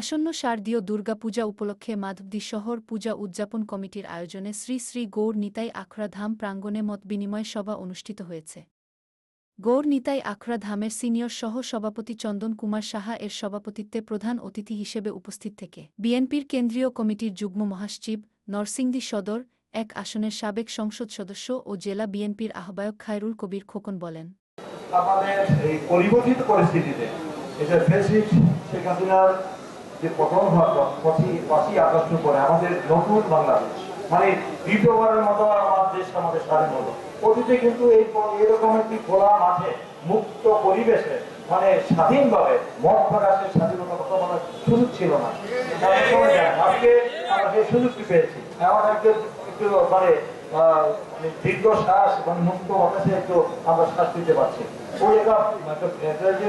আসন্ন শারদীয় দুর্গাপূজা উপলক্ষে মাধবদী শহর পূজা উদযাপন কমিটির আয়োজনে শ্রী শ্রী গৌর নিতাই আখড়াধাম প্রাঙ্গণে মত বিনিময় সভা অনুষ্ঠিত হয়েছে। গৌর নিতাই আখড়াধামের সিনিয়র সহ সভাপতি চন্দন কুমার সাহা এর সভাপতিত্বে প্রধান অতিথি হিসেবে উপস্থিত থেকে বিএনপির কেন্দ্রীয় কমিটির যুগ্ম মহাসচিব, নরসিংদী সদর, এক আসনের সাবেক সংসদ সদস্য ও জেলা বিএনপির আহ্বায়ক খায়রুল কবির খোকন বলেন। আমাদের এই পরিবর্তিত পরিস্থিতিতে এটা ফেসিস শেখ হাসিনার যে পতন হওয়ার পর পঁচিশ পাঁচই আগস্ট আমাদের নতুন বাংলাদেশ। মানে দ্বিতীয়বারের মতো আমার দেশ আমাদের স্বাধীন হলো। অতীতে কিন্তু এই এরকম একটি খোলা মাঠে, মুক্ত পরিবেশে মানে স্বাধীনভাবে মত প্রকাশের স্বাধীনতা কথা বলার সুযোগ ছিল না। আজকে আমরা সেই সুযোগটি পেয়েছি। এমন একটু একটু মানে মানে দীর্ঘ শ্বাস মানে মুক্ত বাতাসে একটু আমরা শ্বাস দিতে পারছি। ওই একটা যে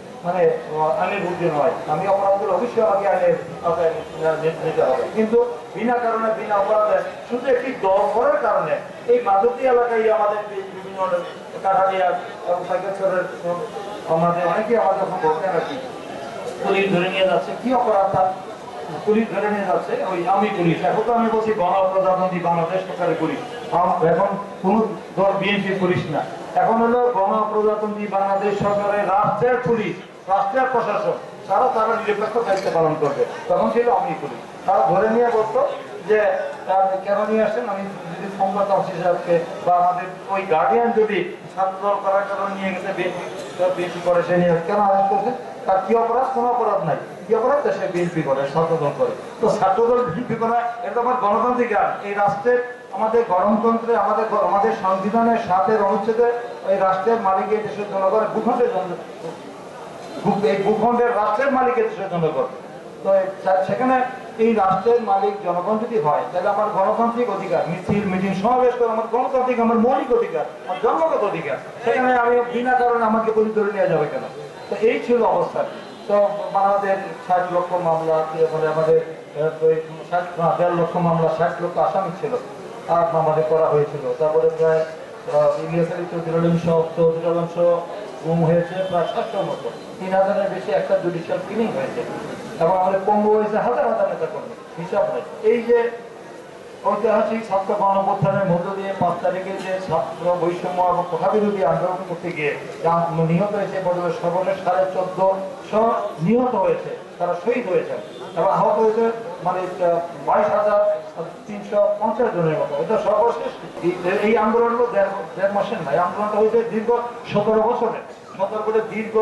মানে আইনের বুদ্ধি নয় আমি অপরাধ অবশ্যই আমাকে আইনের আওতায় নিতে হবে। কিন্তু বিনা কারণে, বিনা অপরাধে শুধু একটি কারণে এই মাধবী এলাকায় আমাদের বিভিন্ন এখন পুলিশ ধরে নিয়ে যাচ্ছে। কি অপরাধ পুলিশ ধরে নিয়ে যাচ্ছে। ওই আমি পুলিশ, এখন তো আমি বলছি বাংলাদেশ সরকারের পুলিশ। এখন বিএনপি না। এখন হলো গণ প্রজাতন্ত্রী বাংলাদেশ সরকারের রাষ্ট্রের পুলিশ। রাষ্ট্রের প্রশাসন তারা তারা নিরপেক্ষ দায়িত্ব পালন করবে। তখন ছিল আমি পুলিশ তারা ধরে নিয়ে বলতো যে তার কেন নিয়ে আসছেন আমি যদি ফোন করতাম সাহেবকে বা আমাদের ওই গার্ডিয়ান যদি ছাত্র দল করার কারণে নিয়ে গেছে বিএনপি করে সে নিয়ে কেন আদেশ করছে? তার কি অপরাধ? কোনো অপরাধ নাই। কি অপরাধ? সে বিএনপি করে, ছাত্রদল করে। তো ছাত্রদল বিএনপি করা, এটা আমার গণতান্ত্রিক। এই রাষ্ট্রের, আমাদের গণতন্ত্রে আমাদের আমাদের সংবিধানের সাথে অনুচ্ছেদে এই রাষ্ট্রের মালিকের দেশের জনগণের ভূখণ্ডের এই ভূখণ্ডের রাষ্ট্রের মালিকের জনগণ তো সেখানে এই রাষ্ট্রের মালিক জনগণ যদি হয়, তাহলে আমার গণতান্ত্রিক অধিকার, মিছিল, মিটিং, সমাবেশ করে আমার গণতান্ত্রিক, আমার মৌলিক অধিকার, আমার জন্মগত অধিকার, সেখানে আমি বিনা কারণে আমাকে পুলিশ ধরে নিয়ে যাবে কেন? তো এই ছিল অবস্থা। তো আমাদের ষাট লক্ষ মামলা মানে আমাদের ষাট দেড় লক্ষ মামলা, ষাট লক্ষ আসামি ছিল আর আমাদের করা হয়েছিল। তারপরে প্রায় ইলিয়াস আলী চৌধুরী আলম সহ, চৌধুরী আলম গুম হয়েছে, প্রায় সাতশোর মতো তিন হাজারের বেশি একটা জুডিশিয়াল কিলিং হয়েছে। এবং আমাদের পঙ্গু হয়েছে, হাজার হাজার নেতা কর্মী হিসাব নাই। এই যে ঐতিহাসিক ছাত্র গণঅভ্যুত্থানের মধ্য দিয়ে পাঁচ তারিখে যে ছাত্র বৈষম্য এবং কোঠা আন্দোলন করতে গিয়ে যা নিহত হয়েছে বদলে সর্বশেষ সাড়ে চোদ্দশো নিহত হয়েছে, তারা শহীদ হয়েছে এবং আহত হয়েছে মানে বাইশ হাজার তিনশো পঞ্চাশ জনের মতো। এটা সর্বশেষ। এই- আন্দোলন হলো দেড় মাসের নয় আন্দোলনটা হয়েছে দীর্ঘ সতেরো বছরের। সতেরো করে দীর্ঘ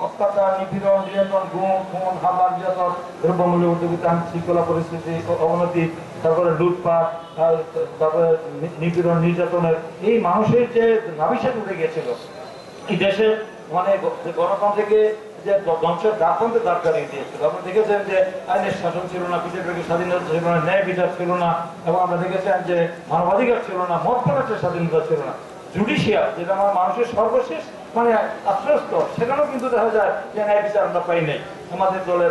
অত্যাচার, নিপীড়ন নিয়ন্ত্রণ গুম, খুন, হামলা, নির্যাতন, দ্রব্যমূল্য উদ্যোগিতা, শৃঙ্খলা পরিস্থিতি, অবনতি, তারপরে লুটপাট তারপরে নিপীড়ন, নির্যাতনের এই মানুষের যে নাবিশ্বাস উঠে গিয়েছিল, এই দেশে মানে গণতন্ত্রকে যে দ- ধ্বংসের দাপনতে দাঁড় দিয়েছিল আপনারা দেখেছেন যে আইনের শাসন ছিল না বিচারের স্বাধীনতা ছিল না, ন্যায় বিচার ছিল না, এবং আমরা দেখেছেন যে মানবাধিকার ছিল না, মত প্রকাশের স্বাধীনতা ছিল না। জুডিশিয়াল যেটা আমার মানুষের সর্বশেষ মানে আশ্রয়স্থ, সেখানেও কিন্তু দেখা যায় যে ন্যায় বিচার আমরা পাই নাই। আমাদের দলের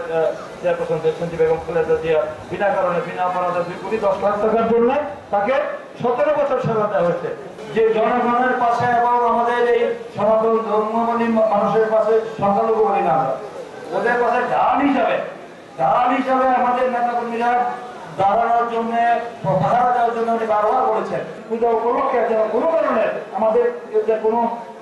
চেয়ারপারসন দেশমন্ত্রী বেগম খালেদা জিয়া, বিনা কারণে, বিনা অপরাধে দশ লাখ টাকার জন্য তাকে সতেরো বছর সেবা দেওয়া হয়েছে। যে জনগণের পাশে এবং আমাদের এই সনাতন ধর্মী মানুষের পাশে সংখ্যালঘু বলি না ওদের পাশে ঢাল হিসাবে ঢাল হিসাবে আমাদের নেতা কর্মীরা দাঁড়ানোর জন্য, পাহারা দেওয়ার জন্য উনি বারবার বলেছেন। পূজা উপলক্ষে যেন কোনো কারণে আমাদের কোনো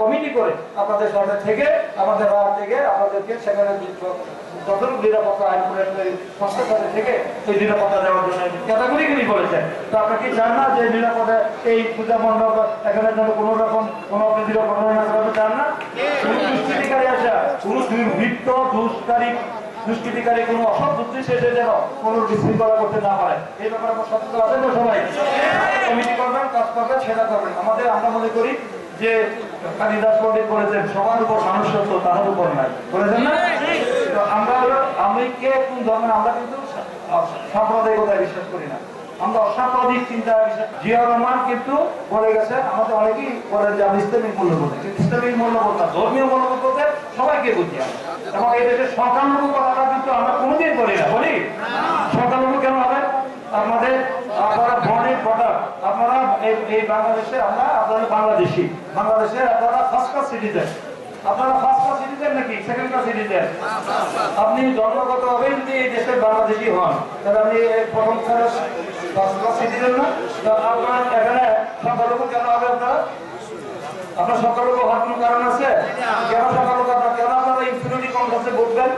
কমিটি করে আপনাদের সাথে থেকে, আমাদের রাত থেকে আপনাদেরকে সেখানে নিরাপত্তা আইন সংস্থার থেকে নিরাপত্তা দেওয়ার জন্য তো কি চান না যে নিরাপদে এই পূজা মণ্ডপ এখানে যেন কোনো রকম কোনো চান না? দুষ্কৃতিকারী দুষ্কারী, দুষ্কৃতিকারী কোনো অসৎ যেন কোনো বিশৃঙ্খলা করতে না পারে। এই ব্যাপারে সবাই? কমিটি করবেন, কাজ করবেন, সেটা করবেন। আমাদের আমরা মনে করি যে কালিদাস পণ্ডিত বলেছেন সবার উপর মানুষ সত্য তাহার উপর নাই। বলেছেন না? তো আমরা আমি কে কোন ধর্মের আমরা কিন্তু সাম্প্রদায়িকতায় বিশ্বাস করি না। আমরা অসাম্প্রদায়িক চিন্তা বিশ্বাস জিয়া রহমান কিন্তু বলে গেছে আমাদের অনেকেই বলেন যে আমি ইসলামিক মূল্যবোধ ইসলামিক মূল্যবোধ না ধর্মীয় মূল্যবোধ বলতে সবাইকে বুঝি এবং এই দেশের সংখ্যালঘু কথাটা কিন্তু আমরা কোনোদিন বলি না বলি? সংখ্যালঘু কেন হবে? আমাদের আপনারা এই- বাংলাদেশে আমরা আপনারা বাংলাদেশি। বাংলাদেশে আপনারা ফার্স্ট ক্লাস সিটিজেন আপনারা ফার্স্ট ক্লাস সিটিজেন নাকি? সেকেন্ড ক্লাস সিটিজেন আপনি জন্মগত হবে যদি এই দেশের বাংলাদেশি হন, তাহলে আপনি প্রথম ক্লাস ফার্স্ট ক্লাস সিটিজেন না। তো আপনার এখানে সংখ্যালঘু কেন হবে আপনারা? আপনার সংখ্যালঘু হওয়ার কোনো কারণ আছে? কেন সংখ্যালঘু আপনার? কেন আপনারা ইনফিনিটি কনফারেন্সে ভোটবেন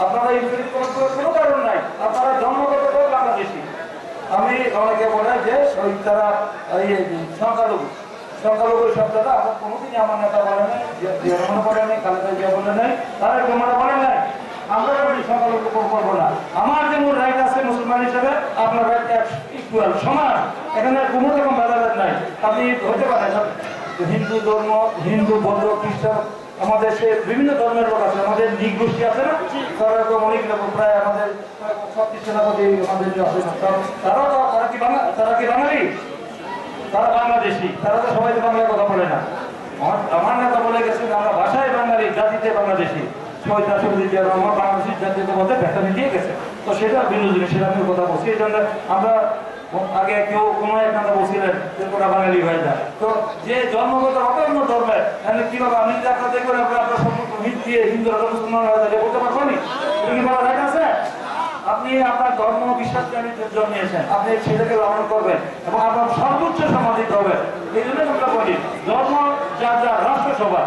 আপনারা ইনফিনিটি কনফারেন্স কোনো কারণ নাই। আপনারা জন্মগত বাংলাদেশি। আমি অনেকে বলে যে ওই তারা, এই সংখ্যালঘু সংখ্যালঘু শব্দটা আমার কোনোদিনই আমার নেতা বলে নাই বলে নাই খালেদা জিয়া বলে নাই, তারা কেমন বলে নাই। আমরা সংখ্যালঘু করব না। আমার যেমন রাইট আছে মুসলমান হিসেবে, আপনার রাইট ইকুয়াল সমান। এখানে কোনো রকম ভেদাভেদ নাই। আপনি হতে পারেন। হিন্দু ধর্ম, হিন্দু, বৌদ্ধ, খ্রিস্টান, আমাদের সে বিভিন্ন ধর্মের লোক আছে, আমাদের লীগ গোষ্ঠী আছে না? প্রায় আমাদের আমাদের তারা- তো, তারা কি তারা কি তারা তারা তো সবাই কথা বলে না। আমার নেতা বলে আমরা ভাষায় বাঙালি, জাতিতে বাংলাদেশি। বাংলাদেশের গেছে। তো সেটা ভিন্ন জিনিস সেটা আমি কথা বলছি। এই জন্য আমরা আগে কেউ কোনো এক নেতা বলছিলেন যে তোরা বাঙালি হয়ে যায়। তো যে জন্মগত হবে অন্য ধর্মের, তাহলে কীভাবে আমি আপনার দেখবেন আপনার আপনার সম্পর্ক হিট দিয়ে হিন্দু মুসলমান হয়ে যায় বলতে পারব নি আছে? আপনি আপনার ধর্ম বিশ্বাস জন্মিয়েছেন আপনি সেটাকে লালন করবেন এবং আপনার সর্বোচ্চ সমাধিত হবে এই জন্য আমরা বলি, ধর্ম যার যার রাষ্ট্র সভা